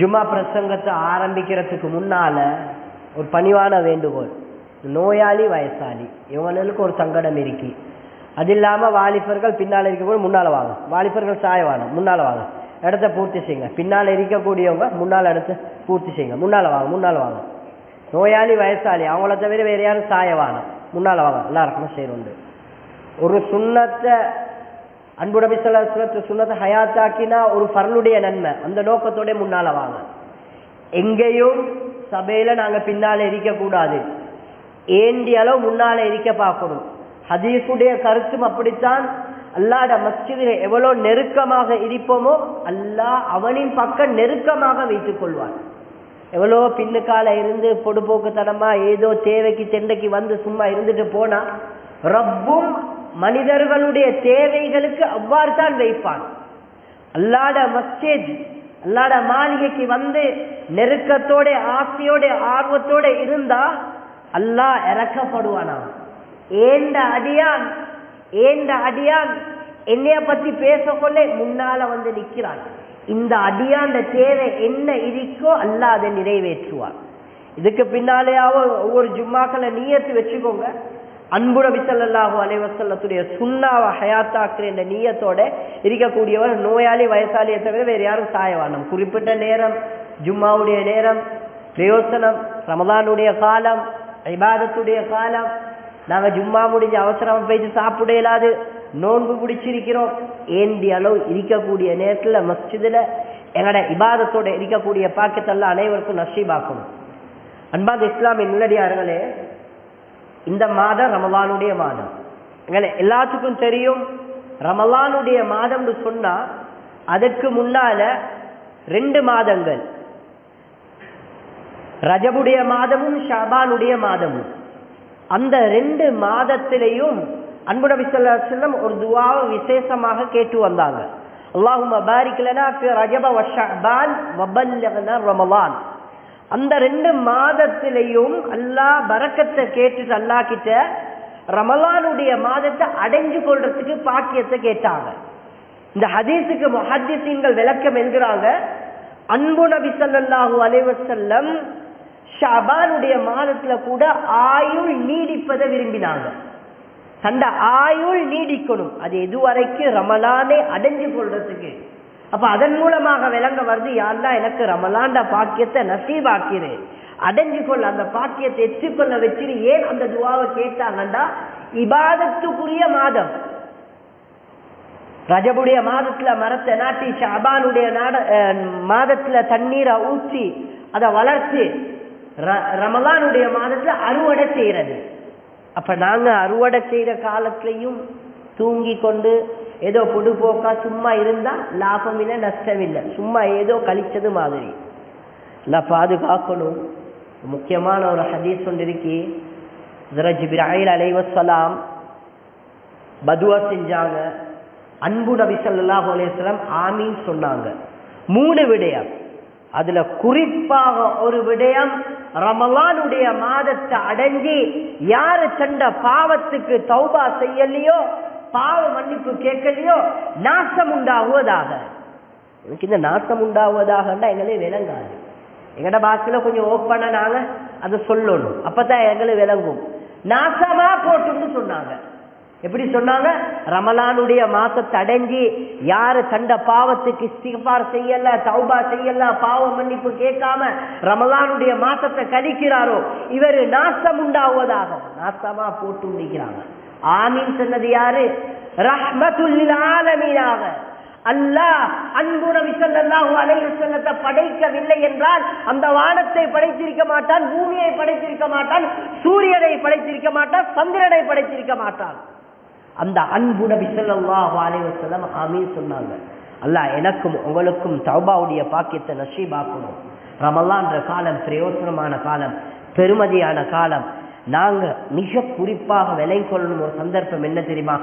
ஜும்மா பிரசங்கத்தை ஆரம்பிக்கிறதுக்கு முன்னால் ஒரு பணிவான வேண்டுகோள். நோயாளி வயசாளி. இவங்களுக்கு ஒரு சங்கடம் இருக்கு. அது இல்லாமல் வாலிபர்கள் பின்னால் இருக்கக்கூடிய முன்னால் வாங்க. வாலிபர்கள் சாய வாங்க. முன்னால் வாங்க. இடத்த பூர்த்தி செய்யுங்க. பின்னால் இருக்கக்கூடியவங்க முன்னால் இடத்த பூர்த்தி செய்யுங்க. முன்னால் வாங்க. முன்னால் வாங்க. நோயாளி வயசாளி அவங்கள தவிர வேறு யாரும் சாய வாங்க. முன்னால் வாங்க. எல்லாருக்குமே செய்யணும் ஒரு சுண்ணத்தை அன்பு நபி ஸல்லல்லாஹு அலைஹி ஹயாத்தாக்கினா ஒரு பரலுடைய நன்மை. அந்த நோக்கத்தோட முன்னால வாங்க. எங்கேயும் சபையில நாங்க பின்னால இருக்கக்கூடாது கூடாது. ஏண்டி அளவு முன்னால இருக்க பார்க்கணும். ஹதீஃபுடைய கருத்தும் அப்படித்தான். அல்லாட மஸ்ஜிதில் எவ்வளோ நெருக்கமாக இருப்போமோ அல்லாஹ் அவனின் பக்கம் நெருக்கமாக வைத்துக் கொள்வான். எவ்வளோ பின்னுக்கால இருந்து பொடுபோக்குத்தனமா ஏதோ தேவைக்கு தெண்டைக்கு வந்து சும்மா இருந்துட்டு போனா ரப்பும் மனிதர்களுடைய தேவைகளுக்கு அவ்வாறு தான் வைப்பான். அல்லாட மஸ்ஜித் அல்லாட மாளிகைக்கு வந்து நெருக்கத்தோட ஆசையோட ஆர்வத்தோட இருந்தா அல்லாஹ் இறக்கப்படுவானா ஏண்ட அடியான் ஏண்ட அடியான் என்னைய பத்தி பேசக்கொள்ள முன்னால வந்து நிக்கிறான். இந்த அடியாண்ட தேவை என்ன இருக்கோ அல்லாஹ் அதை நிறைவேற்றுவான். இதுக்கு பின்னாலேயாவோ ஒவ்வொரு ஜும்மாக்களை நீயத்து வச்சுக்கோங்க. அன்புட விசல்லாஹு அலைவசல்லத்துடைய சுண்ணாவை ஹயாத்தாக்குற என்ற நீயத்தோட இருக்கக்கூடியவர் நோயாளி வயசாளியை தவிர வேறு யாரும் சாயவானம் குறிப்பிட்ட நேரம் ஜும்மாவுடைய நேரம் பிரயோசனம் ரமதானுடைய காலம் இபாதத்துடைய காலம் நாங்கள் ஜும்மா முடிஞ்சு அவசரமாக போயிட்டு சாப்பிட இயலாது நோன்பு பிடிச்சிருக்கிறோம் ஏந்தி அளவு இருக்கக்கூடிய நேரத்தில் மஸ்ஜிதில் எங்களோட இபாதத்தோட இருக்கக்கூடிய பாக்கத்தெல்லாம் அனைவருக்கும் நஷீபாக்கணும் அன்பாந்த இஸ்லாமின் நிலடியார்களே இந்த மாதம் ரமலானுடைய மாதம். எல்லாத்துக்கும் தெரியும் ரமலானுடைய மாதம்னு சொன்னா அதுக்கு முன்னால ரெண்டு மாதங்கள். ரஜபுடைய மாதமும் ஷாபானுடைய மாதமும். அந்த ரெண்டு மாதத்திலையும் அன்பு நபி ஒரு துவாவை விசேஷமாக கேட்டு வந்தாங்க. அல்லாஹும் பாரிக்கலனா ரஜப வ ரமலான். அந்த ரெண்டு மாதத்திலையும் அல்லாஹ் பறக்கத்தை கேட்டுட்டு அல்லா கிட்ட ரமலானுடைய மாதத்தை அடைஞ்சு கொள்றதுக்கு பாக்கியத்தை கேட்டாங்க. இந்த ஹதீஸுக்கு முஹத்திசீன்கள் விளக்கம் என்கிறாங்க. அன்பு நபி ஸல்லல்லாஹு அலைஹி வஸல்லம் மாதத்துல கூட ஆயுள் நீடிப்பதை விரும்பினாங்க. அந்த ஆயுள் நீடிக்கணும். அது இதுவரைக்கும் ரமலானே அடைஞ்சு கொள்றதுக்கு அப்ப அதன் மூலமாக விளங்க வருது யாருன்னா எனக்கு ரமலாண்ட பாக்கியத்தை நசீபாக்கிரு அடைஞ்சு கொள்ள அந்த பாக்கியத்தை எச்சுக்கொள்ள வச்சிரு ஏன் அந்த துவாவை கேட்டாங்கண்டா இபாதத்துக்குரிய மாதம். ரஜபுடைய மாதத்துல மரத்தை நாட்டி ஷாபானுடைய நாட அஹ், மாதத்துல தண்ணீரை ஊற்றி அதை வளர்த்து ர- ரமலானுடைய மாதத்துல அறுவடை செய்யறது. அப்ப நாங்க அறுவடை செய்யற காலத்திலையும் தூங்கி கொண்டு ஏதோ பொடுபோக்கா சும்மா இருந்தா லாபம் இல்லை நஷ்டம் இல்லை சும்மா ஏதோ கழிச்சது மாதிரி. எல்லாம் பாதுகாக்கணும். முக்கியமான ஒரு ஹதீஸ் ஒன்று இருக்கி. ஜிப்ராயில் அலைவசலாம் பதுவா செஞ்சாங்க. அன்பு நபி ஸல்லல்லாஹு ஆமின்னு சொன்னாங்க. மூணு விடயம். அதுல குறிப்பாக ஒரு விடயம் ரமலானுடைய மாதத்தை அடைஞ்சி யாரு தண்ட பாவத்துக்கு தௌபா செய்யலையோ பாவ மன்னிப்பு கேட்கலையோ நாசம் உண்டாகுவதாக எனக்கு இந்த நாசம் உண்டாகுவதாகண்டா எங்களே விளங்காது. எங்கட பாஷையில கொஞ்சம் ஓப்பனா நாங்க அதை சொல்லணும். அப்பதான் எங்களை விளங்கும். நாசமா போட்டுன்னு சொன்னாங்க. எப்படி சொன்னாங்க? ரமலானுடைய மாசத்தை அடைஞ்சி யாரு கண்ட பாவத்துக்கு இஸ்திஃபார் செய்யல தௌபா செய்யல பாவ மன்னிப்பு கேட்காம ரமலானுடைய மாசத்தை கழிக்கிறாரோ இவர் நாசம் உண்டாவதாக நாசமா போட்டு நிற்கிறாங்க ஆமீன் சொன்னது யாரு? ரஹ்மத்துல்லில் ஆலமீனாக. அல்லாஹ் அன்பு நபி ஸல்லல்லாஹு படைக்கவில்லை என்றால் அந்த வானத்தை படைத்திருக்க மாட்டான் பூமியை படைத்திருக்க மாட்டான் சூரியனை படைத்திருக்க மாட்டான் சந்திரனை படைத்திருக்க மாட்டான். அந்த அன்பு நபி ஸல்லல்லாஹு அலைஹி ஆமீன் சொன்னாங்க. அல்லாஹ் எனக்கும் உங்களுக்கும் தௌபாவுடைய பாக்கியத்தை நஷீபாக்கணும் ரமல்லான்ற காலம் பிரயோசனமான காலம் பெருமதியான காலம். நாங்க மிக குறிப்பாக விலை கொள்ளணும் ஒரு சந்தர்ப்பம் என்ன தெரியுமா?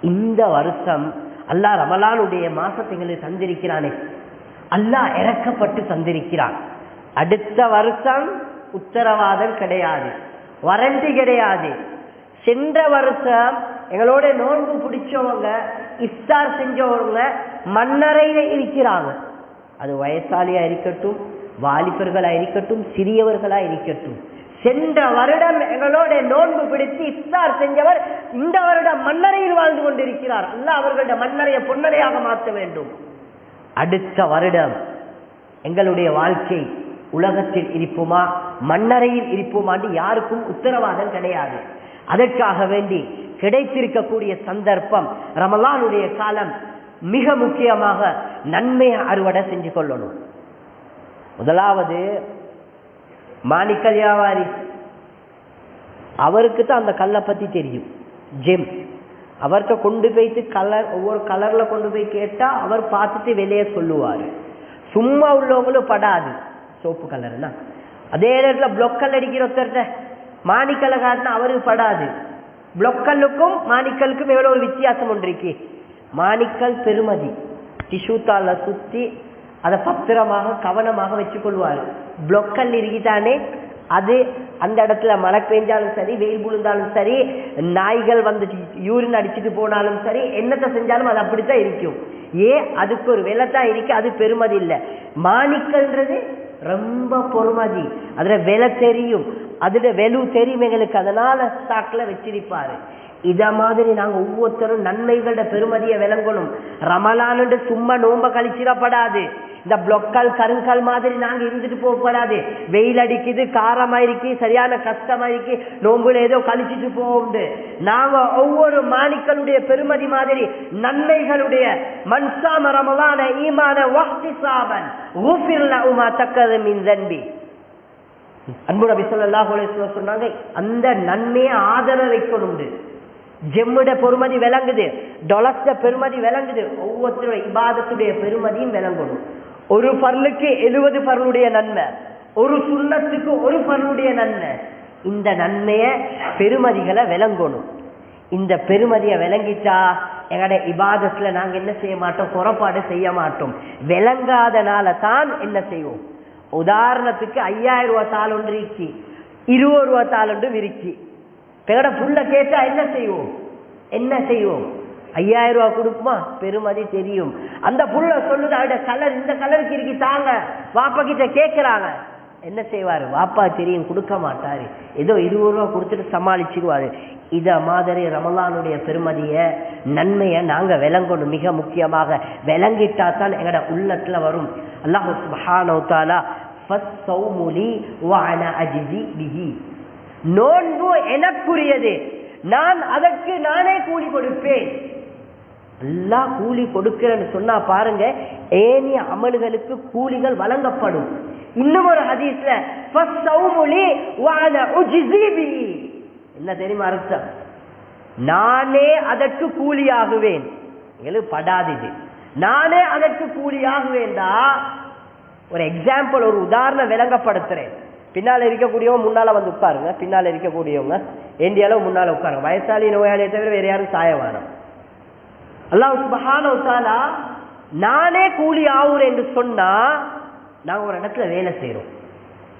இந்த வருஷம் அல்லாஹ் ரமலானுடைய மாசத்தை எங்களுக்கு தந்திருக்கிறானே. அல்லாஹ் இறக்கப்பட்டு தந்திருக்கிறான். அடுத்த வருஷம் உத்தரவாதம் கிடையாது. வரண்டி கிடையாது. சென்ற வருஷம் எங்களோட நோன்பு பிடிச்சவங்க இஃப்தார் செஞ்சவங்க மண்ணறையில இருக்கிறாங்க. அது வயசாலியா இருக்கட்டும் வாலிபர்களா இருக்கட்டும் சிறியவர்களா இருக்கட்டும். சென்ற வருடம் எங்களோட நோன்பு பிடித்து இஃப்தார் செஞ்சவர் இந்த வருடம் மன்னரையில் வாழ்ந்து கொண்டிருக்கிறார். அல்ல அவர்களுடைய மன்னரையை பொன்னரையாக மாற்ற வேண்டும். அடுத்த வருடம் எங்களுடைய வாழ்க்கை உலகத்தில் இருப்போமா? மன்னரையில் இருப்போமாண்டு யாருக்கும் உத்தரவாதம் கிடையாது. அதற்காக வேண்டி கிடைத்திருக்கக்கூடிய சந்தர்ப்பம் ரமலானுடைய காலம் மிக முக்கியமாக நன்மையை அறுவடை செஞ்சு கொள்ளணும். முதலாவது மாணிக்கல் வியாபாரி. அவருக்கு தான் அந்த கல்லை பத்தி தெரியும். ஜெம் அவர்கிட்ட கொண்டு போயிட்டு கலர் ஒவ்வொரு கலரில் கொண்டு போய் கேட்டால் அவர் பார்த்துட்டு வெளியே சொல்லுவாரு. சும்மா உள்ளவங்களும் படாது. சோப்பு கலர்னா அதே நேரத்தில் பிளொக்கல் அடிக்கிற ஒருத்தர்கிட்ட மாணிக்கல்ல காட்டினா அவருக்கு படாது. பிளொக்கல்லுக்கும் மாணிக்கலுக்கும் எவ்வளவு ஒரு வித்தியாசம் ஒன்று இருக்கு? மாணிக்கல் பெருமதி. டிஷ்யூ சுற்றி சுத்தி அதை பத்திரமாக கவனமாக வச்சுக்கொள்வார் பிளொக்கல் இருக்கிட்டானே அது அந்த இடத்துல மழை பெஞ்சாலும் சரி வெயில் புழுந்தாலும் சரி நாய்கள் வந்து யூரின் அடிச்சுட்டு போனாலும் சரி என்னத்தை செஞ்சாலும் அது அப்படித்தான் இருக்கும். ஏன் அதுக்கு ஒரு விலை தான் இருக்கு அது பெருமதி இல்லை. மாணிக்கல்ன்றது ரொம்ப பொறுமதி. அதுல விலை தெரியும். அதுல வெலு தெரியும் எங்களுக்கு. அதனால ஸ்டாக்ல வச்சிருப்பாரு. இத மாதிரி நாங்க ஒவ்வொருத்தரும் நன்மைகளோட பெருமதியை விளங்கணும். ரமலான்னு சும்மா நோம்ப கழிச்சிடப்படாது. இந்த பிளொக்கால் கருங்கால் மாதிரி நாங்க இருந்துட்டு போகப்படாது. வெயில் அடிக்குது காரமா இருக்கு சரியான கஷ்டமா இருக்கு நோம்புல ஏதோ கழிச்சிட்டு போகும்னு நாங்க ஒவ்வொரு மாணிக்களுடைய பெருமதி மாதிரி நன்மைகளுடைய மன்சாம ரமலான ஈமான வஹ்தி சாபன் உமா தக்கது மின் தன்பி அன்பு நபி ஸல்லல்லாஹு சொன்னாங்க அந்த நன்மையை ஆதரவு வைக்கணும் ஜெம்முட பெருமதி விளங்குது டொலஸ்ட பெருமதி விளங்குது. ஒவ்வொருத்தருடைய இபாதத்துடைய பெருமதியும் விளங்கணும். ஒரு பர்லுக்கு எழுபது பர்லுடைய நன்மை ஒரு சுண்ணத்துக்கு ஒரு பர்லுடைய நன்மை. இந்த நன்மையை பெருமதிகளை விளங்கணும். இந்த பெருமதியை விளங்கிட்டா எங்களோட இபாதத்துல நாங்க என்ன செய்ய மாட்டோம் குறைபாடு செய்ய மாட்டோம். விளங்காதனால தான் என்ன செய்வோம்? உதாரணத்துக்கு ஐயாயிரம் ரூபாய் தாள் ஒன்று இருபது ரூபாய் தாள் விரிச்சு எங்கட புள்ள கேட்டா என்ன செய்வோம்? என்ன செய்வோம்? ஐயாயிரம் ரூபாய் கொடுக்குமா? பெருமதி தெரியும். அந்த புள்ள சொல்லுது அவட கலர் இந்த கலருக்கு இருக்கி தாங்க. வாப்பா கிட்ட கேட்கிறாங்க என்ன செய்வாரு? வாப்பா தெரியும் கொடுக்க மாட்டாரு. ஏதோ இருபது ரூபா கொடுத்துட்டு சமாளிச்சுக்குவாரு. இத மாதிரி ரமலானுடைய பெருமதிய நன்மைய நாங்க விளங்கணும் மிக முக்கியமாக. விளங்கிட்டா தான் எங்கட உள்ளத்துல வரும். அல்லாஹு சுப்ஹானஹு தஆலா ஃபஸ்ஸௌமு லி வ அனா பிஹி. நோன்பு எனக்குரியது. நான் அதற்கு நானே கூலி கொடுப்பேன். எல்லாம் கூலி கொடுக்கிறேன்னு சொன்னா பாருங்க ஏனிய அமல்களுக்கு கூலிகள் வழங்கப்படும். இன்னும் ஒரு ஹதீஸ்ல என்ன தெரியுமா அர்த்தம்? நானே அதற்கு கூலியாகுவேன். எங்களுக்கு நானே அதற்கு கூலியாகுவேன்டா. ஒரு எக்ஸாம்பிள் ஒரு உதாரணம் விளங்கப்படுத்துறேன். பின்னால் இருக்கக்கூடியவங்க முன்னால் வந்து உட்காருங்க. பின்னால் இருக்கக்கூடியவங்க இந்தியால முன்னால் உட்காருங்க. வயசாளி நோயாளியை தவிர வேறு யாரும் சாய வேணும் அல்லாஹ் சுபஹானஹு நானே கூலி ஆகுறேன் என்று சொன்னால் நாங்கள் ஒரு இடத்துல வேலை செய்கிறோம்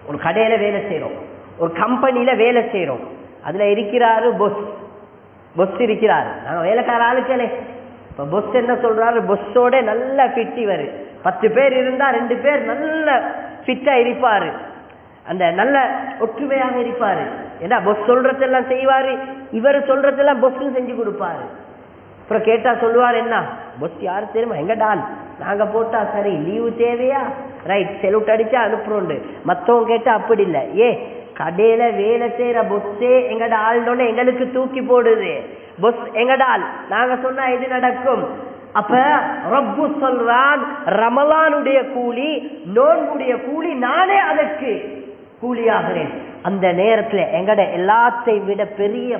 ஒரு கடையில் வேலை செய்கிறோம் ஒரு கம்பெனியில் வேலை செய்கிறோம் அதில் இருக்கிறாரு பொஸ் பொஸ் இருக்கிறாரு. நாங்கள் வேலைக்கார ஆளுக்கலே இப்போ பொஸ் என்ன சொல்கிறாரு பொஸ்ஸோட நல்ல ஃபிட்டி வரு. பத்து பேர் இருந்தால் ரெண்டு பேர் நல்ல ஃபிட்டாக இருப்பார். அந்த நல்ல ஒற்றுமையாக இருப்பாரு. ஏன்னா பொஸ் சொல்றதெல்லாம் செய்வாரு? இவர் சொல்றதெல்லாம் பொஸ்ஸும் செஞ்சு கொடுப்பாரு. அப்புறம் கேட்டா சொல்லுவார் என்ன? பொஸ் யாரு தெரியுமா? எங்க டால் நாங்க போட்டா சரி லீவு தேவையா? ரைட் செலுட் அடிச்சா அனுப்புறோண்டு. மத்தவங்க கேட்டா அப்படி இல்லை. ஏ கடையில வேலை செய்யற பொஸ்ஸே எங்கட ஆள்னோட எங்களுக்கு தூக்கி போடுது. பொஸ் எங்கட ஆள் நாங்க சொன்னா எது நடக்கும்? அப்ப ரப்பு சொல்றான் ரமலானுடைய கூலி நோன்புடைய கூலி நானே அதற்கு. கூலியாகிறேன். அந்த நேரத்துல எங்கட எல்லாத்தையும் விட பெரிய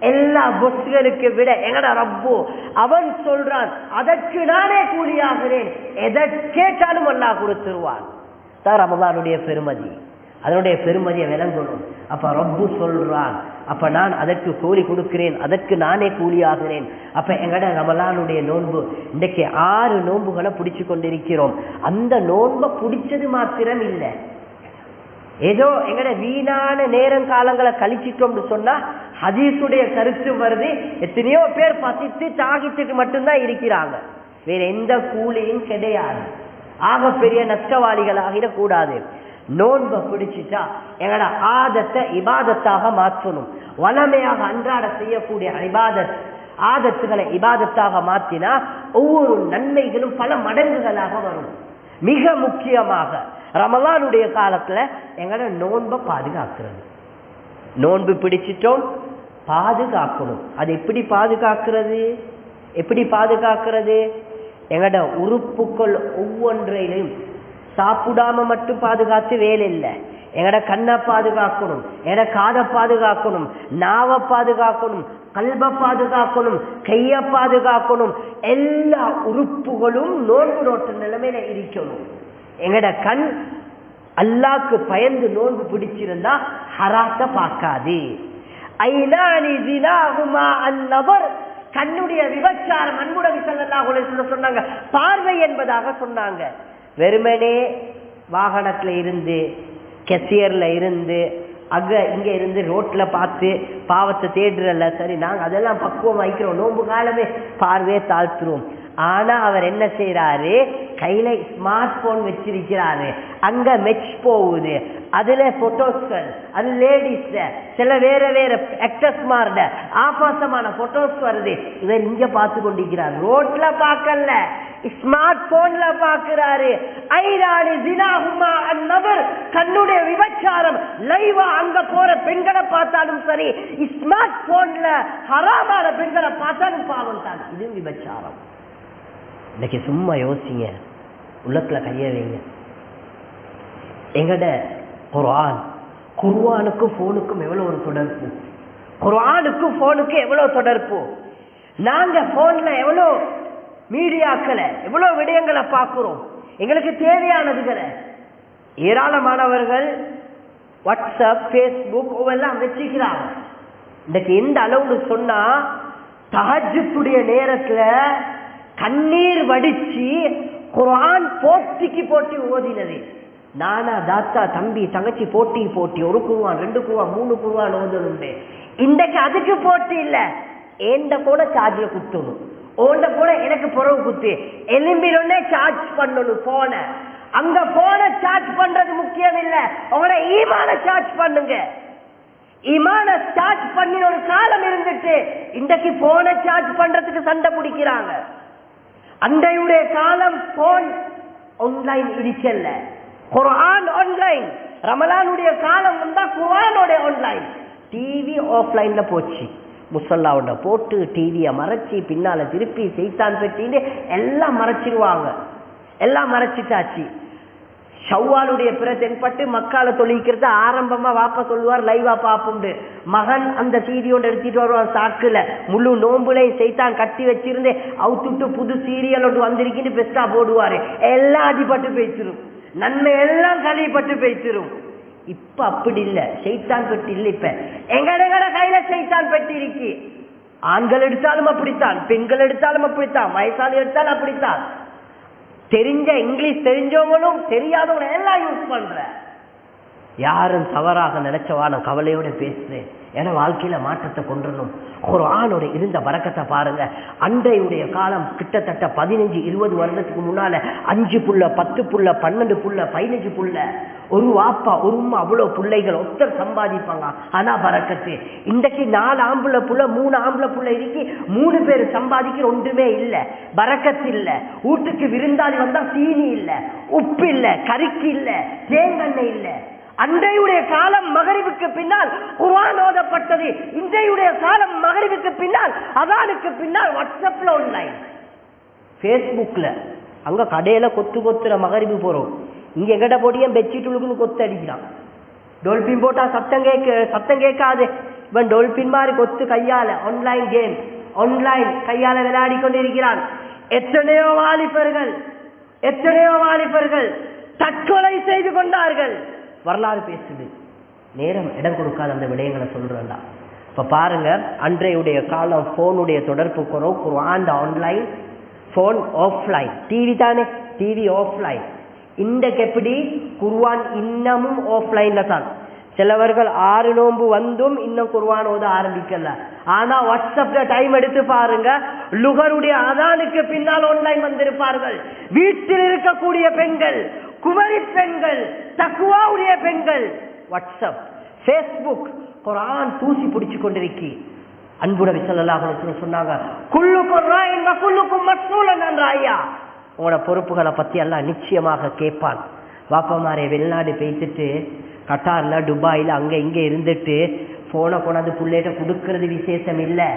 எல்லா பொஸ்களுக்கு விட எங்கட ரப்போ அவன் சொல்றான் அதற்கு நானே கூலியாகிறேன். எதை கேட்டாலும் அண்ணா கொடுத்துருவான். தான் ரமலானுடைய பெருமதி. அதனுடைய பெருமதியை விளங்கணும். அப்ப ரப்பு சொல்றான் அப்ப நான் அதற்கு கூலி கொடுக்கிறேன் அதற்கு நானே கூலியாகிறேன். அப்ப எங்கட ரமலானுடைய நோன்பு இன்றைக்கு ஆறு நோன்புகளை பிடிச்சு கொண்டிருக்கிறோம். அந்த நோன்பை பிடிச்சது மாத்திரம் இல்லை. ஏதோ எங்கட வீணான நேரம் காலங்களை கழிச்சிட்டோம்னு சொன்னா ஹதீஸுடைய கருத்து வருது. எத்தனையோ பேர் பசித்து தாகித்துட்டு மட்டும்தான் இருக்கிறாங்க. வேற எந்த கூலியும் கிடையாது. ஆக பெரிய நஷ்டவாளிகளாகிட கூடாது. நோன்பை பிடிச்சிட்டா எங்களோட ஆதத்தை இபாதத்தாக மாற்றணும். வளமையாக அன்றாட செய்யக்கூடிய இபாதத் ஆதத்துகளை இபாதத்தாக மாற்றினா ஒவ்வொரு நன்மைகளும் பல மடங்குகளாக வரும். மிக முக்கியமாக ரமலானுடைய காலத்துல எங்களோட நோன்பை பாதுகாக்கிறது. நோன்பு பிடிச்சிட்டோம் பாதுகாக்கணும். அது எப்படி பாதுகாக்கிறது? எப்படி பாதுகாக்கிறது? எங்களோட உறுப்புக்கள் ஒவ்வொன்றையும் சாப்பிடாம மட்டும் பாதுகாத்து வேலை இல்லை. எங்கட கண்ணை பாதுகாக்கணும் எங்கட காதை பாதுகாக்கணும் நாவை பாதுகாக்கணும் கல்வை பாதுகாக்கணும் கையை பாதுகாக்கணும். எல்லா உறுப்புகளும் நோன்பு நோட்ட நிலைமையில இருக்கணும். எங்கட கண் அல்லாக்கு பயந்து நோன்பு பிடிச்சிருந்தா ஹராத்த பார்க்காது. கண்ணுடைய விபச்சாரம் அன்புடன் செல்லல்லாஹ் சொன்னாங்க. பார்வை என்பதாக சொன்னாங்க. வெறுமனே வாகனத்துல இருந்து கெசியர்ல இருந்து அங்க இங்க இருந்து ரோட்ல பார்த்து பாவத்தை தேடுறல்ல. சரி நாங்க அதெல்லாம் பக்குவம் வைக்கிறோம். நோன்பு காலமே பார்வையை தாழ்த்துருவோம் ஆனா அவர் என்ன செய்யறாரு கையில ஸ்மார்ட் போன் வச்சிருக்கிறாரு. அங்க மெச் போகுது. அதுல போட்டோஸ்கள் அது லேடிஸ் சில வேற வேற ஆக்டர்ஸ் மாறுட ஆபாசமான போட்டோஸ் வருது. இவர் இங்க பார்த்து கொண்டிருக்கிறார். ரோட்ல பார்க்கல. ஸ்மார்ட் போன்ல பாக்குறாரு ஐராணி தினாகுமா அந்நபர் தன்னுடைய விபச்சாரம் லைவா அங்க போற பெண்களை பார்த்தாலும் சரி ஸ்மார்ட் போன்ல ஹராமான பெண்களை பார்த்தாலும் பாவம் தான். இது விபச்சாரம். இன்னைக்கு சும்மா யோசிங்க. உள்ளத்துல கைய வைங்க. எங்கட குர்ஆன் குர்ஆனுக்கும் போனுக்கும் எவ்வளவு ஒரு தொடர்பு? குர்ஆனுக்கும் போனுக்கு எவ்வளவு தொடர்பு? நாங்க போன்ல எவ்வளோ மீடியாக்களை எவ்வளவு விடயங்களை பார்க்குறோம்? எங்களுக்கு தேவையானதுகளை ஏராளமானவர்கள் வாட்ஸ்அப் ஃபேஸ்புக் எல்லாம் வச்சுக்கிறாங்க. இன்னைக்கு எந்த அளவுன்னு சொன்னா தகஜத்துடைய நேரத்துல கண்ணீர் வடிச்சு குரான் போட்டிக்கு போட்டி ஓதினது. நானா தாத்தா தம்பி தங்கச்சி போட்டி போட்டி. ஒரு குருவான் ரெண்டு குருவான் மூணு குருவான் ஓதணுண்டு இன்றைக்கு அதுக்கு போட்டி இல்ல. ஏண்ட கூட சார்ஜில் குத்தணும். ஓண்ட கூட எனக்கு புறவு குத்து. எலும்பிலொன்னே சார்ஜ் பண்ணணும் போன அங்க போன சார்ஜ் பண்றது முக்கியம் இல்ல. உங்களோட ஈமான சார்ஜ் பண்ணுங்க. இமான சார்ஜ் பண்ணி ஒரு காலம் இருந்துட்டு இன்றைக்கு போன சார்ஜ் பண்றதுக்கு சண்டை பிடிக்கிறாங்க. அன்றையுடைய காலம் போன் ஆன்லைன் இருக்கல்ல குர்ஆன் ஆன்லைன் ரமலானுடைய காலம் வந்தா குரானோட ஆன்லைன் டிவி ஆஃப்லைன்ல போச்சு. முசல்லாவோட போட்டு டிவியை மறைச்சி பின்னால திருப்பி செய்தான் பெட்டின்னு எல்லாம் மறைச்சிருவாங்க. எல்லாம் மறைச்சிட்டாச்சு. ஷவ்வாலுடைய பிற தென்பட்டு மக்கால தொழிக்கிறது ஆரம்பமா வாப்ப சொல்லுவார் லைவா பாப்புண்டு. மகன் அந்த சீரியோட எடுத்துட்டு வருவான் சாக்குல. முழு நோம்புலையும் செய்தான் கட்டி வச்சிருந்து அவுத்துட்டு புது சீரியல் ஒன்று வந்திருக்கின்னு பெஸ்டா போடுவாரு. எல்லாம் அடிபட்டு பேசிடும் நன்மை எல்லாம் கழிப்பட்டு பேசிடும் இப்ப அப்படி இல்ல. செய்தான் பெட்டி இல்ல இப்ப. எங்கட கையில செய்தான் பெட்டி இருக்கு? ஆண்கள் எடுத்தாலும் அப்படித்தான் பெண்கள் எடுத்தாலும் அப்படித்தான் வயசாளி எடுத்தாலும் அப்படித்தான். தெரிஞ்ச இங்கிலீஷ் தெரிஞ்சவங்களும் தெரியாதவங்களும் எல்லாம் யூஸ் பண்ற. யாரும் தவறாக நினைச்சவா? நான் கவலையோட பேசுறேன். ஏன்னா வாழ்க்கையில மாற்றத்தை கொண்டுடணும். ஒரு ஆணோட இருந்த வரக்கத்தை பாருங்க. அன்றையுடைய காலம் கிட்டத்தட்ட பதினஞ்சு இருபது வருடத்துக்கு முன்னால அஞ்சு புள்ள பத்து புள்ள பன்னெண்டு புள்ள பதினஞ்சு புள்ள. ஒரு வாப்பா ஒரு உம்மா அவ்வளோ பிள்ளைகள் ஒத்தர் சம்பாதிப்பாங்க. ஆனால் பறக்கத்து. இன்றைக்கு நாலு ஆம்பளை புள்ள மூணு ஆம்பளை புள்ள இருக்கி. மூணு பேர் சம்பாதிக்கிற ஒன்றுமே இல்லை. பறக்கத்து இல்லை. வீட்டுக்கு விருந்தாளி வந்தால் சீனி இல்லை. உப்பு இல்லை. கறிக்கு இல்லை. தேங்கெண்ணெய் இல்லை. அன்றையுடைய காலம் மகரிவுக்கு பின்னால் குர்ஆன் ஓதப்பட்டது. இன்றையுடைய காலம் மகரிவுக்கு பின்னால் அதானுக்கு பின்னால் வாட்ஸ்அப்ல ஒன்லைன் ஃபேஸ்புக்ல அங்க கடையில கொத்து கொத்துற மகரிவு போறோம். இங்க எங்கட போட்டியும் பெட்ஷீட் உழுக்குன்னு கொத்து அடிக்கிறான் டொல்பின் போட்டா சத்தம் கேட்க சத்தம் கேட்காது. இவன் டோல்பின் மாதிரி கொத்து கையால ஆன்லைன் கேம் ஆன்லைன் கையால விளையாடி கொண்டிருக்கிறான் எத்தனையோ வாலிபர்கள் எத்தனையோ வாலிபர்கள் தற்கொலை செய்து கொண்டார்கள். வரலாறு பேசுது. நேரம் இடம் கொடுக்காத அந்த விடயங்களை சொல்றேன்டா இப்போ பாருங்க அன்றையுடைய காலம் போனுடைய தொடர்பு குறவு குர்ஆன் ஆன்லைன் போன் ஆஃப்லைன் டிவி தானே? டிவி ஆஃப்லைன் இன்றைக்கு எப்படி குர்வான் இன்னமும் ஆஃப்லைன்ல தான். சிலவர்கள் ஆறு நோன்பு வந்தும் இன்னும் குர்வான் ஓத ஆரம்பிக்கல. ஆனா வாட்ஸ்அப்ல டைம் எடுத்து பாருங்க லுகருடைய அதானுக்கு பின்னால் ஆன்லைன் வந்திருப்பார்கள். வீட்டில் இருக்கக்கூடிய பெண்கள் குமரி பெண்கள் தக்குவாவுடைய பெண்கள் வாட்ஸ்அப் ஃபேஸ்புக் குரான் தூசி பிடிச்சு கொண்டிருக்கி. அன்புடவி சொல்லலாக சொன்னாங்க குள்ளுக்கும் ராயின் குள்ளுக்கும் மசூலன் ஐயா உங்களோட பொறுப்புகளை பற்றி எல்லாம் நிச்சயமாக கேட்பான். வாப்பமாரே வெளிநாடு பேசிட்டு கட்டார்ல துபாயில் அங்கே இங்கே இருந்துட்டு ஃபோனை கொண்டாந்து புள்ளைகிட்ட கொடுக்கறது விசேஷம் இல்லை.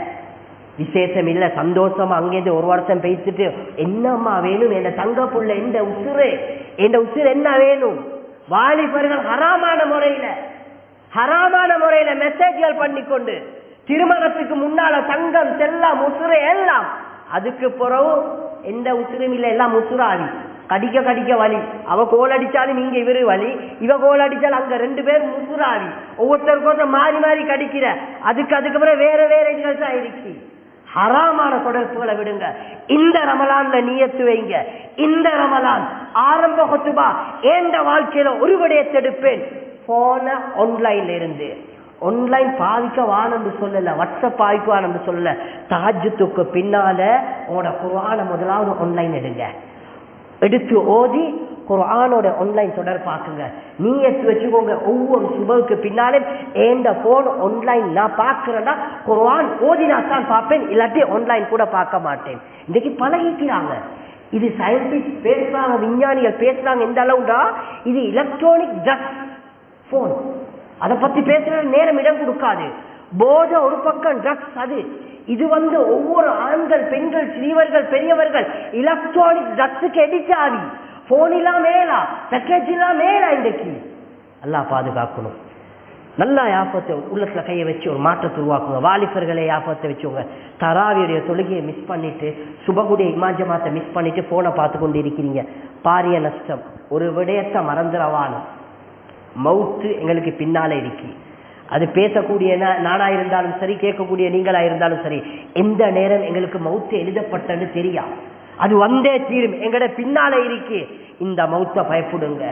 விசேஷம் இல்லை சந்தோஷமா அங்கேருந்து ஒரு வருஷம் பேசிட்டு என்னம்மா வேணும்? என் தங்க புள்ள எந்த உசுறு? என் உசுறு என்ன வேணும்? வாலிபர்கள் ஹராமான முறையில ஹராமான முறையில மெசேஜ்கள் பண்ணிக்கொண்டு திருமணத்துக்கு முன்னால தங்கம் செல்லம் உசுறு எல்லாம் அதுக்கு பிறகு எந்த உசுரும் இல்லை எல்லாம் உசுராவி கடிக்க கடிக்க வலி அவ கோல் அடிச்சாலும் இங்க இவரு வலி இவ கோல் அடிச்சாலும் அங்க ரெண்டு பேர் முசுராவி ஒவ்வொருத்தருக்கும் மாறி மாறி கடிக்கிற அதுக்கு அதுக்கப்புறம் வேற வேற நிகழ்ச்சி ஆயிடுச்சு ஹராமான தொடர்புகளை விடுங்க இந்த ரமலான்ல நீயத்து வைங்க இந்த ரமலான் ஆரம்ப கொத்துபா ஏண்ட வாழ்க்கையில ஒரு விடயத்தெடுப்பேன் போன ஆன்லைன்ல இருந்து ஒன்லைன் பாதிக்க வானம்னு சொல்லல வாட்ஸ்அப் பாதிக்க வானம்னு சொல்லல. தாஜத்துக்கு பின்னால உங்களோட குர்ஆனை முதலாவது ஒன்லைன் எடுங்க. எடுத்து ஓதி குரானோட ஒன்லைன் தொடர் பார்க்குங்க. நீ எடுத்து வச்சுக்கோங்க ஒவ்வொரு சுபவுக்கு பின்னாலே எந்த போன் ஒன்லைன் நான் பார்க்கிறேன்னா ஓதி ஓதினா தான் பார்ப்பேன் இல்லாட்டி ஒன்லைன் கூட பார்க்க மாட்டேன். இன்னைக்கு பழகிக்கிறாங்க. இது சயின்டிஸ்ட் பேசுறாங்க விஞ்ஞானிகள் பேசுறாங்க எந்த அளவுடா? இது எலக்ட்ரானிக் ட்ரக்ஸ் போன் அதை பத்தி பேசுற நேரம் இடம் கொடுக்காது. போதை ஒரு பக்கம் ட்ரக்ஸ் அது. இது வந்து ஒவ்வொரு ஆண்கள் பெண்கள் சிறியவர்கள் பெரியவர்கள் எலக்ட்ரானிக் ட்ரக்ஸுக்கு எடிச்சாவி போனிலாம் மேலா பேக்கேஜ் எல்லாம் மேலா இன்றைக்கு. எல்லாம் பாதுகாக்கணும். நல்லா யாபத்தை உள்ளத்துல கையை வச்சு ஒரு மாற்றத்தை உருவாக்குங்க. வாலிபர்களை யாபத்தை வச்சுங்க தராவியுடைய தொழுகையை மிஸ் பண்ணிட்டு சுபகுடைய இமாஜமாத்தை மிஸ் பண்ணிட்டு போனை பார்த்து கொண்டு இருக்கிறீங்க பாரிய நஷ்டம். ஒரு விடயத்தை மறந்துடவானும் மவுத்து எங்களுக்கு பின்னால இருக்கு அது பேசக்கூடிய நானா இருந்தாலும் சரி கேட்கக்கூடிய நீங்களா இருந்தாலும் சரி எந்த நேரம் எங்களுக்கு மவுத்து எழுதப்பட்டன்னு தெரியா? அது வந்தே தீரும். எங்கட பின்னால இருக்கு. இந்த மவுத்த பயப்படுங்க.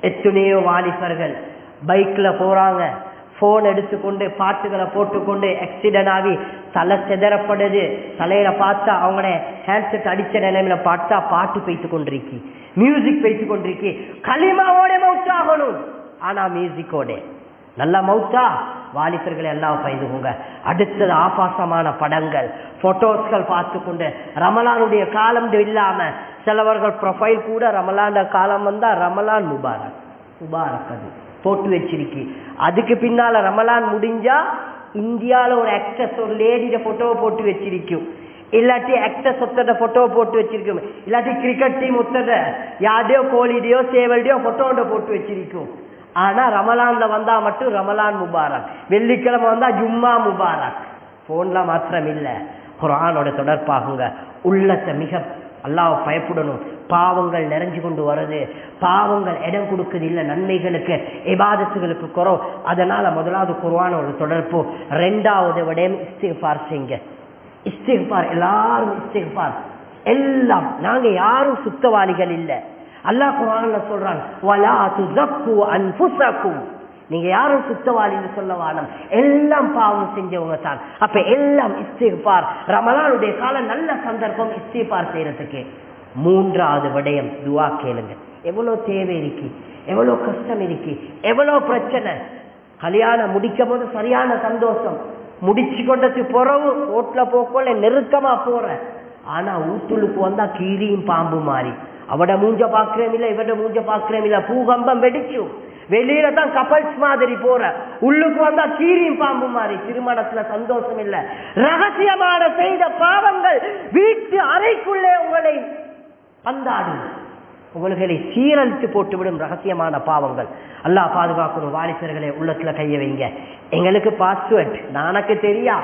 எத்தனையோ வாலிபர்கள் பைக்ல போறாங்க. போன் எடுத்துக்கொண்டு பாட்டுகளை போட்டுக்கொண்டு ஆக்சிடென்ட் ஆகி தலை செதறப்படுது. தலையில பார்த்தா அவங்கள ஹேண்ட்செட் அடிச்ச நிலைமையில பார்த்தா பாட்டு பேத்து கொண்டிருக்கி மியூசிக் பேத்து கொண்டிருக்கி களிமாவோட மவுத் ஆகணும் ஆனா மியூசிக்கோட நல்ல மவுத்தா? வாலிபர்களை எல்லாம் பயந்துக்கோங்க அடுத்தது ஆபாசமான படங்கள். போட்டோஸ்கள் பார்த்து கொண்டு ரமலானுடைய காலம் இல்லாம சிலவர்கள் ப்ரொஃபைல் கூட ரமலான் காலம் வந்தா ரமலான் முபாரக். முபாரக் அது. போட்டு வச்சிருக்கு. அதுக்கு பின்னால ரமலான் முடிஞ்சா இந்தியால ஒரு ஆக்டர்ஸ் ஒரு லேடியோட போட்டோவை போட்டு வச்சிருக்கும் இல்லாட்டி ஆக்டர்ஸ் ஒத்தட போட்டோவை போட்டு வச்சிருக்கும் இல்லாட்டி கிரிக்கெட் டீம் ஒத்தட யார்டையோ கோலிடையோ சேவல்டையோ போட்டோட போட்டு வச்சிருக்கும் ஆனா ரமலான்ல வந்தா மட்டும் ரமலான் முபாரக். வெள்ளிக்கிழமை வந்தா ஜும்மா முபாரக். போன்ல மாத்திரம் இல்ல குரானோட தொடர்பாகுங்க. உள்ளத்தை மிக அல்லாஹ் பயப்படணும். பாவங்கள் நிறைஞ்சு கொண்டு வருது பாவங்கள் இடம் கொடுக்குது இல்லை நன்மைகளுக்கு இபாதத்துகளுக்கு குறவு அதனால முதலாவது குர்ஆனோட தொடர்பு. ரெண்டாவது விடயம் இஸ்திஃபார் செய்யுங்க. இஸ்திஃபார் எல்லாரும் இஸ்திஃபார் எல்லாம். நாங்க யாரும் சுத்தவாளிகள் இல்லை. அல்லாஹ் குர்ஆன்ல சொல்றான் வலா துஸக்கு அன்ஃபுஸக்கும். நீங்க யாரும் குத்தவாளின்னு சொல்ல வானம். எல்லாம் பாவம் செஞ்சவங்க தான். அப்ப எல்லாம் இஸ்திஃபார் ரமலானுடைய காலம் நல்ல சந்தர்ப்பம் இஸ்திஃபார் செய்யறதுக்கு. மூன்றாவது விடயம் துவா கேளுங்க. எவ்வளவு தேவை இருக்கு? எவ்வளவு கஷ்டம் இருக்கு? எவ்வளவு பிரச்சனை? கல்யாணம் முடிக்கும் போது சரியான சந்தோஷம். முடிச்சு கொண்டது பிறகு ரோட்ல போக்கோல நெருக்கமா போற ஆனா ஊத்துளுக்கு வந்தா கீரியும் பாம்பு மாறி. அவட மூஞ்ச பாக்குறேன் இல்ல இவட மூஞ்ச பாக்குறேன் இல்ல பூகம்பம் வெடிக்கும். வெளியில தான் கப்பல்ஸ் மாதிரி போற. உள்ளுக்கு வந்தா கீரியும் பாம்பு மாதிரி. திருமணத்துல சந்தோஷம் இல்ல ரகசியமான செய்த பாவங்கள் வீட்டு அறைக்குள்ளே உங்களை பந்தாடும் உங்களை சீரழித்து போட்டுவிடும் ரகசியமான பாவங்கள். அல்லா பாதுகாக்கணும். வாரிசர்களை உள்ளத்துல கைய வைங்க. எங்களுக்கு பாஸ்வேர்ட் நானக்கு தெரியா?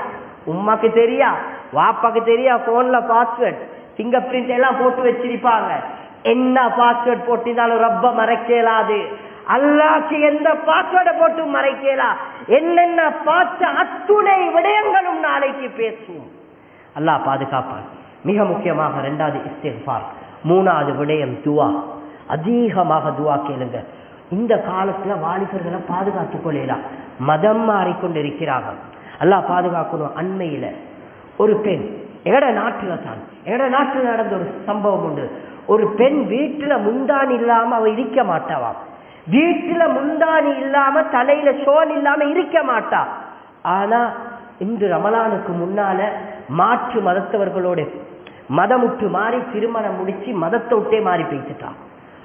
உம்மாக்கு தெரியா? வாப்பாக்கு தெரியா? போன்ல பாஸ்வேர்ட் பிங்கர் பிரிண்ட் எல்லாம் போட்டு வச்சிருப்பாங்க. என்ன பாஸ்வேர்ட் போட்டிருந்தாலும் ரப்ப மறைக்கலாது. அல்லாக்கு எந்த பாஸ்வேர்டை போட்டு மறைக்கலா. என்னென்ன பார்த்த அத்துணை விடயங்களும் நாளைக்கு பேசுவோம். அல்லாஹ் பாதுகாப்பான் மிக முக்கியமாக ரெண்டாவது இஸ்தேஃபார் மூணாவது விடயம் துவா. அதிகமாக துவா கேளுங்க. இந்த காலத்துல வாலிபர்களை பாதுகாத்துக் கொள்ளலாம். மதம் மாறிக்கொண்டிருக்கிறாங்க. அல்லாஹ் பாதுகாக்கணும் அண்மையில. ஒரு பெண் எங்கட நாட்டுல தான். எங்கட நாட்டுல நடந்த ஒரு சம்பவம் உண்டு. ஒரு பெண் வீட்டுல முந்தானி இல்லாம அவ இருக்க மாட்டாவாம் வீட்டுல முந்தானி இல்லாம தலையில ஷோன் இல்லாம இருக்க மாட்டா. ஆனா இன்று ரமலானுக்கு முன்னால மாற்று மதத்தவர்களோடு மதமுட்டு மாறி திருமணம் முடிச்சு மதத்தை விட்டே மாறி போய்த்துட்டா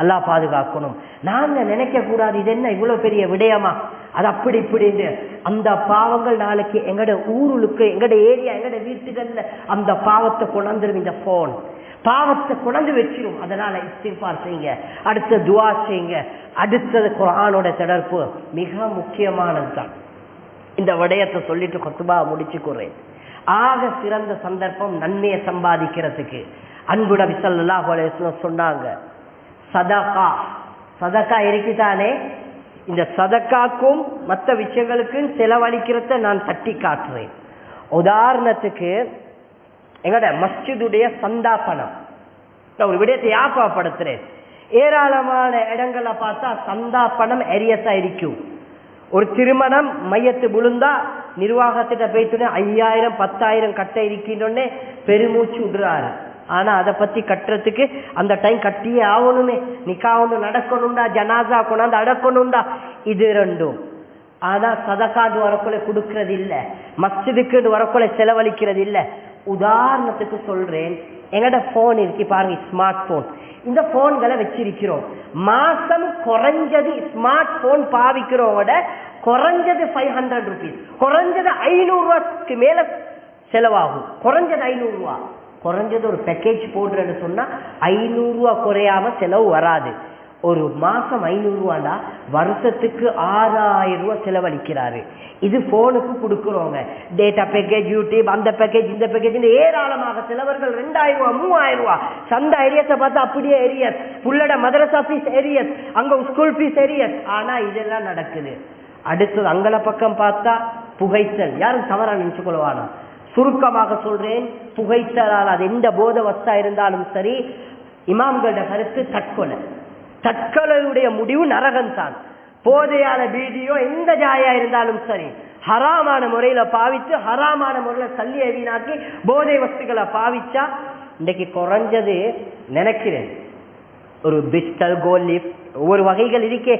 அல்லா பாதுகாக்கணும். நாங்க நினைக்க கூடாது இது என்ன இவ்வளவு பெரிய விடயமா? அது அப்படி இப்படின்னு அந்த பாவங்கள் நாளைக்கு எங்கட ஊருளுக்கு எங்கட ஏரியா எங்கட வீட்டுகள்ல அந்த பாவத்தை கொண்டாந்துரும் இந்த போன் பாவத்தை குழந்து வச்சிரும். அதனால இஸ்திஃபார் செய்யுங்க. அடுத்த துவா செய்யுங்க. அடுத்தது குரானோட தொடர்பு மிக முக்கியமானது தான் இந்த விடயத்தை சொல்லிட்டு கொத்துபா முடிச்சுக்கிறேன் ஆக சிறந்த சந்தர்ப்பம் நன்மையை சம்பாதிக்கிறதுக்கு. அன்பு நபி ஸல்லல்லாஹு சொன்னாங்க. சதகா. சதக்கா இருக்குதானே? இந்த சதக்காக்கும் மற்ற விஷயங்களுக்கும் செலவழிக்கிறத நான் தட்டி காட்டுறேன் உதாரணத்துக்கு எங்கட? மஸ்ஜிதுடைய சந்தா பணம் நான் ஒரு விடயத்தை யாப்பப்படுத்துறேன் ஏராளமான இடங்களை பார்த்தா சந்தா பணம் எரியஸா இருக்கும். ஒரு திருமணம் மையத்து விழுந்தா நிர்வாகத்திட்ட போயிட்டு ஐயாயிரம் பத்தாயிரம் கட்ட இருக்கின்றோன்னே பெருமூச்சு விடுறாரு. ஆனா அதை பத்தி கட்டுறதுக்கு அந்த டைம் கட்டியே ஆகணுமே. நிக்கா ஒன்று நடக்கணும்டா ஜனாசா கொண்டாந்து அடக்கணும்டா. இது ரெண்டும். ஆனா சதக்காண்டு வரக்குள்ள கொடுக்கறது இல்லை மஸ்ஜிதுக்கு வரக்குள்ள செலவழிக்கிறது இல்லை உதாரணத்துக்கு சொல்றேன். எங்கட போன் இருக்கு பாருங்க ஸ்மார்ட் போன் இந்த போன்களை வச்சிருக்கிறோம். மாசம் குறைஞ்சது ஸ்மார்ட் போன் பாவிக்கிறவங்க குறைஞ்சது ஃபைவ் ஹண்ட்ரட் ருபீஸ் குறைஞ்சது ஐநூறு ரூபாய்க்கு மேல செலவாகும். குறைஞ்சது ஐநூறு ரூபா. குறைஞ்சது ஒரு பேக்கேஜ் போடுறேன்னு சொன்னா ஐநூறு ரூபா குறையாம செலவு வராது. ஒரு மாசம் ஐநூறு ரூபாண்டா? வருஷத்துக்கு ஆறாயிரம் ரூபாய் செலவழிக்கிறாரு. இது போனுக்கு கொடுக்குறோங்க. டேட்டா பேக்கேஜ் யூடியூப் அந்த பேக்கேஜ் இந்த பேக்கேஜ் ஏராளமாக செலவர்கள் ரெண்டாயிரம் ரூபா மூவாயிரம் ரூபா சந்த ஏரியத்தை பார்த்தா அப்படியே ஏரியஸ். புள்ளட மதரசா ஃபீஸ் ஏரியஸ். அங்க ஸ்கூல் ஃபீஸ் ஏரியஸ். ஆனா இதெல்லாம் நடக்குது. அடுத்தது அங்கல பக்கம் பார்த்தா புகைத்தல். யாரும் தவறா நினைச்சு கொள்வானா? சுருக்கமாக சொல்றேன் புகைத்தலால் அது எந்த போத வஸ்தா இருந்தாலும் சரி இமாம்களோட கருத்து தற்கொலை. தற்கொலையுடைய முடிவு நரகம் தான் போதையான வீடியோ எந்த ஜாயா இருந்தாலும் சரி ஹராமான முறையில பாவித்து ஹராமான முறையில சல்லியை வீணாக்கி போதை வஸ்துக்களை பாவிச்சா இன்னைக்கு குறைஞ்சது நினைக்கிறேன். ஒரு பிஸ்டல் கோலிப் ஒவ்வொரு வகைகள் இருக்கே.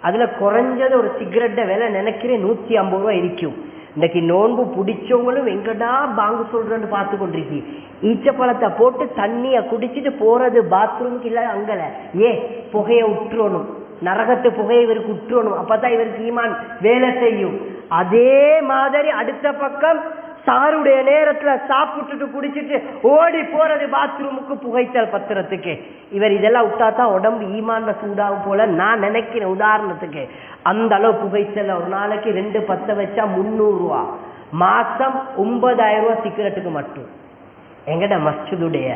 அதுல குறைஞ்சது ஒரு சிகரெட்டை விலை நினைக்கிறேன் நூத்தி ஐம்பது ரூபாய் இருக்கும். இன்னைக்கு நோன்பு பிடிச்சவங்களும் எங்கடா பாங்கு சொல்றன்னு பார்த்து கொண்டிருக்கி. ஈச்சப்பழத்தை போட்டு தண்ணிய குடிச்சிட்டு போறது பாத்ரூம்க்கு இல்ல அங்கல. ஏ புகைய உற்றுவணும் நரகத்து புகையை இவருக்கு உற்றுவணும் அப்பதான் இவருக்கு ஈமான் வேலை செய்யும். அதே மாதிரி அடுத்த பக்கம் சாருடைய நேரத்துல சாப்பிட்டுட்டு குடிச்சிட்டு ஓடி போறது பாத்ரூமுக்கு புகைத்தல் பத்திரத்துக்கு. இவர் இதெல்லாம் விட்டா தான் உடம்பு ஈமான சூடாகும் போல நான் நினைக்கிறேன் உதாரணத்துக்கு. அந்த அளவு புகைத்தல் ஒரு நாளைக்கு ரெண்டு பத்தை வச்சா முந்நூறு ரூபா. மாசம் ஒன்பதாயிரம் ரூபாய் சிகரெட்டுக்கு மட்டும். எங்கட மஸ்ஜிதுடைய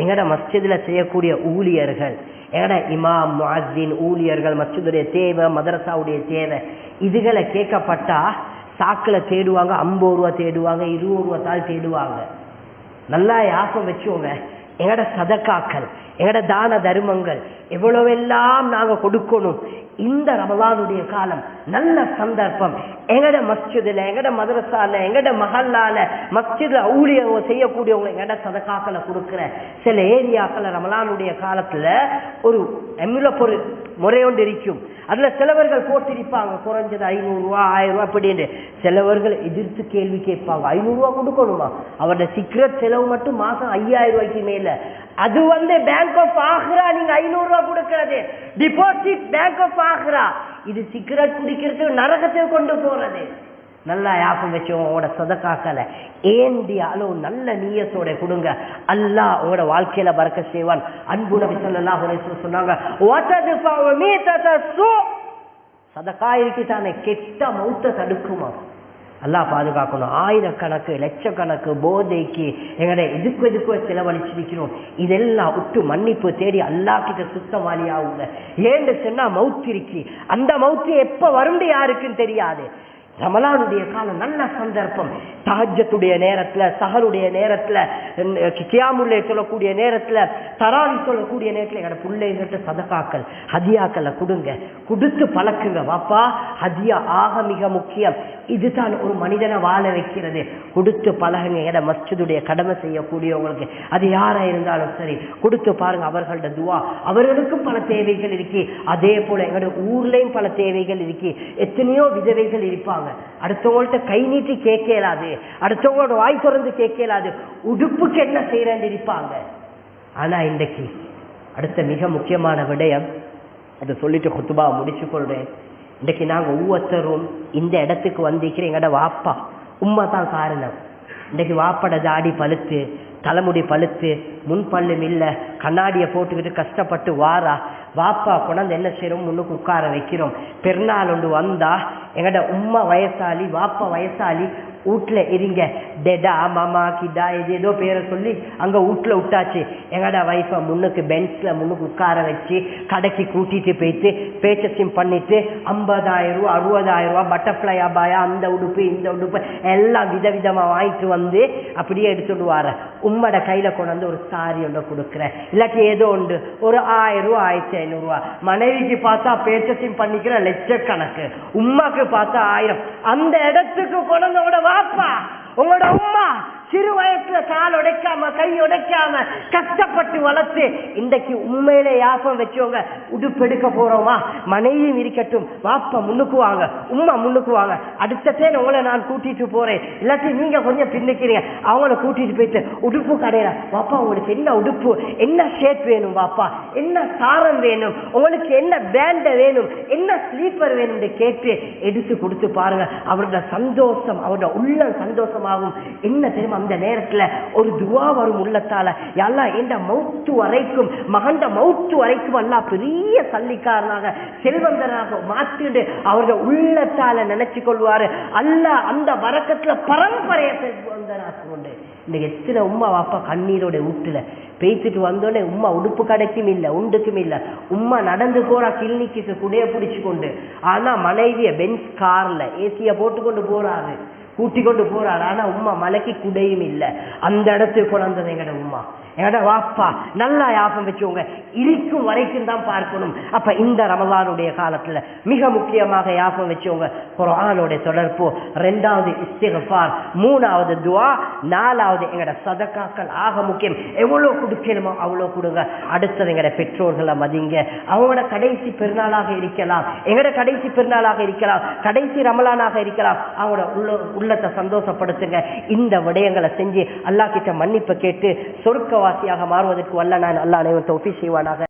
எங்கட மஸ்ஜிதுல செய்யக்கூடிய ஊழியர்கள் எங்கட இமாம் முஅத்தின் ஊழியர்கள் மஸ்ஜிதுடைய தேவை மதரசாவுடைய தேவை இதுகளை கேட்கப்பட்டா சாக்கில் தேடுவாங்க ஐம்பது ரூபா தேடுவாங்க இருபது ரூபா தாள் தேடுவாங்க. நல்லா யாசம் வச்சோங்க எங்கட சதக்காக்கள் எங்கட தான தர்மங்கள் எவ்வளவெல்லாம் நாங்கள் கொடுக்கணும் இந்த ரமலானுடைய காலம் நல்ல சந்தர்ப்பம். எங்கட மஸ்ஜிதில் எங்கட மதரசால எங்கட மகல்லால மஸ்ஜிதுல ஊழிய செய்யக்கூடியவங்க எங்கட சதக்காக்களை கொடுக்குற சில ஏரியாக்களை ரமலானுடைய காலத்தில் ஒரு எம்முலப் ஒரு முறை இருக்கும். அதுல சிலவர்கள் போட்டிருப்பாங்க குறைஞ்சது ஐநூறுரூவா ஆயிரம் ரூபா அப்படின்னு சிலவர்கள் எதிர்த்து கேள்வி கேட்பாங்க ஐநூறுரூவா கொடுக்கணுமா? அவரோட சீக்கிரம் செலவு மட்டும் மாசம் ஐயாயிரம் ரூபாய்க்கு மேல. அது வந்து பேங்க் ஆஃப் ஆஹ்ரா நீங்க ஐநூறு ரூபா கொடுக்கறது. டிபாசிட் பேங்க் ஆஃப் ஆஹ்ரா இது சிகரெட் குடிக்கிறதுக்கு நரகத்தை கொண்டு போறது. நல்லா யாபம் வச்சு உங்களோட சொதக்காக்கல ஏந்தி அளவு நல்ல நீயத்தோட கொடுங்க. அல்லா உங்களோட வாழ்க்கையில பறக்க செய்வான். அன்பு நபி ஸல்லல்லாஹு சொன்னாங்க சதக்கா இருக்குதானே கெட்ட மௌத்த தடுக்குமா? அல்லா பாதுகாக்கணும். ஆயிரக்கணக்கு லட்சக்கணக்கு போதைக்கு எங்கட எதுக்கு எதுக்கு செலவழிச்சிருக்கிறோம் இதெல்லாம் விட்டு மன்னிப்பு தேடி அல்லாஹ் கிட்ட சுத்தமாலியாவுங்க ஏன்னு சொன்னா மவுத்து இருக்கு அந்த மவுத்து எப்ப வரும்னு யாருக்குன்னு தெரியாது. ரமலானுடைய காலம் நல்ல சந்தர்ப்பம். தாஜத்துடைய நேரத்துல சஹருடைய நேரத்துல கியாமுல்லை சொல்லக்கூடிய நேரத்துல தராவி சொல்லக்கூடிய நேரத்துல எங்களோட பிள்ளைங்கிட்ட சதகாக்கள் ஹதியாக்களை கொடுங்க. கொடுத்து பழக்குங்க. வாப்பா ஹதியா ஆக மிக முக்கியம். இதுதான் ஒரு மனிதனை வாழ வைக்கிறது. கொடுத்து பழகுங்க. என மஸ்ஜிதுடைய கடமை செய்யக்கூடியவங்களுக்கு. அது யாரா இருந்தாலும் சரி கொடுத்து பாருங்க அவர்களோட துவா. அவர்களுக்கும் பல தேவைகள் இருக்கு. அதே போல எங்களோட ஊர்லயும் பல தேவைகள் இருக்கு. எத்தனையோ விதவைகள் இருப்பாங்க. அடுத்தவங்கள்ட்ட கை நீட்டி கேட்கலாது. அடுத்தவங்களோட வாய் திறந்து கேட்கலாது. உடுப்புக்கு என்ன செய்யறேன்னு இருப்பாங்க ஆனா இன்றைக்கு அடுத்த மிக முக்கியமான விடயம் அதை சொல்லிட்டு குத்துபா முடிச்சு கொள்றேன். இன்றைக்கு நாங்க ஒவ்வொருத்தரும் இந்த இடத்துக்கு வந்திருக்கிற எங்கட வாப்பா உண்மை தான் காரணம். இன்றைக்கு வாப்பட தாடி பழுத்து தலைமுடி பழுத்து முன்பல்லும் இல்லை கண்ணாடியை போட்டுக்கிட்டு கஷ்டப்பட்டு வாரா. வாப்பா கொண்டாந்து என்ன செய்யறோம் முன்னுக்கு உட்கார வைக்கிறோம். பெருநாள் ஒன்று வந்தா எங்கட உம்மா வயசாளி வாப்பா வயசாளி வீட்டுல இருங்க. டெடா மாமா கிடா இது ஏதோ பேரை சொல்லி அங்கே வீட்டில் விட்டாச்சு எங்கட வைஃபை முன்னுக்கு பெஞ்சில் முன்னுக்கு உட்கார வச்சு கடைக்கு கூட்டிட்டு போயிட்டு பேச்சசிம் பண்ணிட்டு ஐம்பதாயிரம் ரூபா அறுபதாயிரம் ரூபா பட்டர்ஃப்ளை அபாயா அந்த உடுப்பு இந்த உடுப்பு எல்லாம் விதவிதமாக வாங்கிட்டு வந்து அப்படியே எடுத்துட்டு உம்மட கையில கொண்டாந்து ஒரு சாரி ஒன்று கொடுக்குறேன். இல்லாட்டி ஏதோ உண்டு ஒரு ஆயிரம் ரூபா ஆயிரத்தி ஐநூறுரூவா மனைவிக்கு பார்த்தா பேச்சத்தையும் பண்ணிக்கிற லட்சக்கணக்கு. உம்மாக்கு பார்த்தா ஆயிரம். அந்த இடத்துக்கு கொண்டதோட வாப்பா உங்களோட உம்மா சிறு வயசுல கால் உடைக்காம கை உடைக்காம கஷ்டப்பட்டு வளர்த்து இன்றைக்கு உண்மையில யாபம் வச்சவங்க உடுப்பு எடுக்க போறோமா? மனைவியும் இருக்கட்டும் வாப்பா முன்னுக்கு வாங்க உம்மா முன்னுக்கு வாங்க. அடுத்த பேர் உங்களை நான் கூட்டிட்டு போறேன். இல்லாட்டி நீங்க கொஞ்சம் பின்னுக்கிறீங்க. அவங்கள கூட்டிட்டு போயிட்டு உடுப்பு கடையில வாப்பா உங்களுக்கு என்ன உடுப்பு? என்ன ஷேப் வேணும் வாப்பா? என்ன சாரம் வேணும்? உங்களுக்கு என்ன பேண்ட வேணும்? என்ன ஸ்லீப்பர் வேணும்? கேட்டு எடுத்து கொடுத்து பாருங்க. அவரோட சந்தோஷம் அவரோட உள்ள சந்தோஷமாகும். என்ன தெரியுமா? அந்த நேரத்துல ஒரு துவா வரும் உள்ளத்தால. எல்லாம் இந்த மௌத்து வரைக்கும் மகந்த மௌத்து வரைக்கும் எல்லாம் பெரிய சல்லிக்காரனாக செல்வந்தனாக மாத்திட்டு அவரோட உள்ளத்தால நினைச்சு கொள்வாரு. அல்ல அந்த வரக்கத்துல பரம்பரைய செல்வந்தனாக கொண்டு இன்னைக்கு எத்தனை உம்மா வாப்பா கண்ணீரோட வீட்டுல பேசிட்டு வந்தோடனே உம்மா உடுப்பு கடைக்கும் இல்ல உண்டுக்கும் இல்ல. உம்மா நடந்து போறா கிளினிக்கு குடைய பிடிச்சு கொண்டு ஆனா மனைவிய பென்ஸ் கார்ல ஏசிய போட்டு கொண்டு போறாரு. கூட்டி கொண்டு போறாரு. ஆனா உமா மலைக்கு குடையும் இல்லை. அந்த இடத்துக்கு கொண்டு வந்தது எங்கட உமா எங்கட வாப்பா நல்லா யாபம் வச்சுக்கோங்க. இருக்கும் வரைக்கும் தான் பார்க்கணும். அப்ப இந்த ரமலானுடைய காலத்துல மிக முக்கியமாக யாபம் வச்சுக்கோங்க. குரானுடைய தொடர்பு ரெண்டாவது இஸ்திகஃபார் மூணாவது துவா நாலாவது எங்களோட சதக்காக்கள் ஆக முக்கியம். எவ்வளவு கொடுக்கணுமோ அவ்வளவு கொடுங்க. அடுத்தது எங்களோட பெற்றோர்களை மதிங்க. அவங்களோட கடைசி பெருநாளாக இருக்கலாம். எங்களோட கடைசி பெருநாளாக இருக்கலாம். கடைசி ரமலானாக இருக்கலாம். அவங்களோட உள்ள உள்ளத்தை சந்தோஷப்படுத்துங்க. இந்த விடயங்களை செஞ்சு அல்லாஹ் கிட்ட மன்னிப்பு கேட்டு சொர்க்கவாசியாக மாறுவதற்கு வல்ல நான் அல்லா அனைவரும் தௌஃபீக் செய்வானாக.